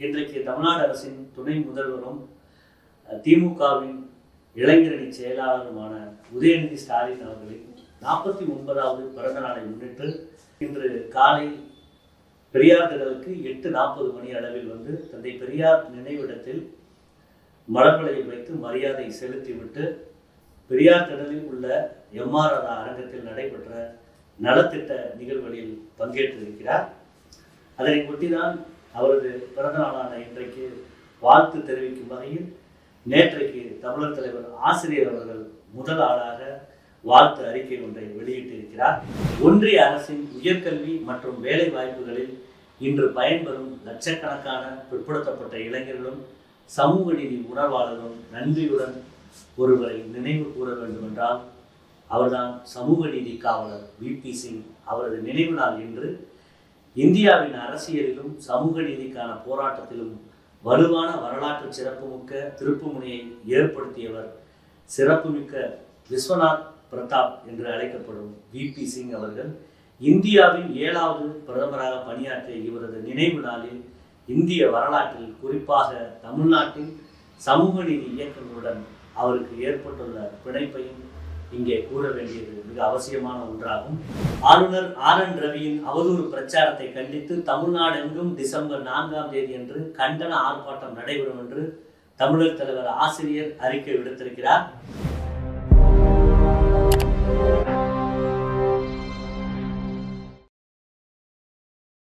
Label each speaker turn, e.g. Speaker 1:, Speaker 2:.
Speaker 1: இன்றைக்கு தமிழ்நாடு அரசின் துணை முதல்வரும் திமுகவின் இளைஞரணி செயலாளருமான உதயநிதி ஸ்டாலின் அவர்களின் நாற்பத்தி ஒன்பதாவது பிறந்த நாளை முன்னிட்டு இன்று காலை பெரியார் திடலுக்கு எட்டு நாற்பது மணி அளவில் வந்து தந்தை பெரியார் நினைவிடத்தில் மலர்வளையில் வைத்து மரியாதை செலுத்திவிட்டு பெரியார் திடலில் உள்ள எம்ஆர்ஆர் அரங்கத்தில் நடைபெற்ற நலத்திட்ட நிகழ்வுகளில் பங்கேற்றிருக்கிறார். அதனை ஒட்டிதான் அவரது பிறந்த நாளான இன்றைக்கு வாழ்த்து தெரிவிக்கும் வகையில் நேற்றைக்கு தமிழர் தலைவர் ஆசிரியர் அவர்கள் முதல் ஆளாக வாழ்த்து அறிக்கை ஒன்றை வெளியிட்டிருக்கிறார். ஒன்றிய அரசின் உயர்கல்வி மற்றும் வேலை வாய்ப்புகளில் இன்று பயன்பெறும் லட்சக்கணக்கான பிற்படுத்தப்பட்ட இளைஞர்களும் சமூக நீதி உணர்வாளரும் நன்றியுடன் ஒருவரை நினைவு கூற வேண்டும் என்றால் அவர்தான் சமூக நீதி காவலர் விபி சிங். அவரது நினைவு நாள் இன்று இந்தியாவின் அரசியலிலும் சமூக நீதிக்கான போராட்டத்திலும் வலுவான வரலாற்று சிறப்புமிக்க திருப்புமுனையை ஏற்படுத்தியவர் சிறப்புமிக்க விஸ்வநாத் பிரதாப் என்று அழைக்கப்படும் விபி சிங் அவர்கள். இந்தியாவின் ஏழாவது பிரதமராக பணியாற்றிய இவரது நினைவு நாளில் இந்திய வரலாற்றில் குறிப்பாக தமிழ்நாட்டின் சமூக நீதி இயக்கங்களுடன் அவருக்கு ஏற்பட்டுள்ள பிணைப்பையும் இங்கே கூற வேண்டியது மிக அவசியமான ஒன்றாகும். ஆளுநர் ஆர் என் ரவியின் அவதூறு பிரச்சாரத்தை கண்டித்து தமிழ்நாடு எங்கும் டிசம்பர் நான்காம் தேதி அன்று கண்டன ஆர்ப்பாட்டம் நடைபெறும் என்று தமிழர் தலைவர் ஆசிரியர் அறிக்கை விடுத்திருக்கிறார்.